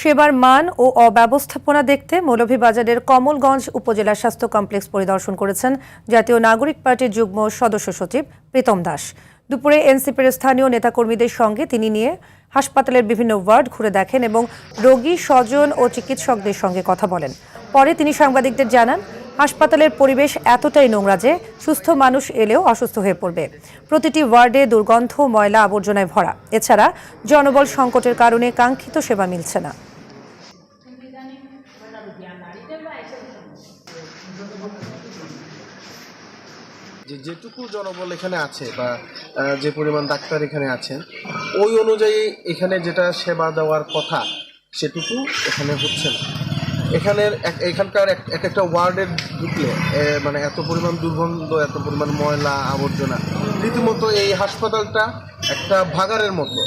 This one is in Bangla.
সেবার মান ও অব্যবস্থাপনা দেখতে মৌলভীবাজারের কমলগঞ্জ উপজেলা স্বাস্থ্য কমপ্লেক্স পরিদর্শন করেছেন জাতীয় নাগরিক পার্টির যুগ্ম সদস্য সচিব প্রীতম দাস। দুপুরে এনসিপির স্থানীয় নেতাকর্মীদের সঙ্গে তিনি নিয়ে হাসপাতালের বিভিন্ন ওয়ার্ড ঘুরে দেখেন এবং রোগী, স্বজন ও চিকিৎসকদের সঙ্গে কথা বলেন। পরে তিনি সাংবাদিকদের জানান, হাসপাতালের পরিবেশ এতটাই নোংরা যে সুস্থ মানুষ এলেও অসুস্থ হয়ে পড়বে। প্রতিটি ওয়ার্ডে দুর্গন্ধ, ময়লা, আবর্জনায় ভরা। এছাড়া জনবল সংকটের কারণে কাঙ্ক্ষিত সেবা মিলছে না। যে যেটুকু জনবল এখানে আছে বা যে পরিমাণ ডাক্তার এখানে আছেন, ওই অনুযায়ী এখানে যেটা সেবা দেওয়ার কথা, সেটুকু এখানে হচ্ছে না। এখানের এখানকার এক একটা ওয়ার্ডের ঢুকলে মানে এত পরিমাণ দুর্গন্ধ, এত পরিমাণ ময়লা, আবর্জনা, রীতিমতো এই হাসপাতালটা একটা ভাগারের মতো।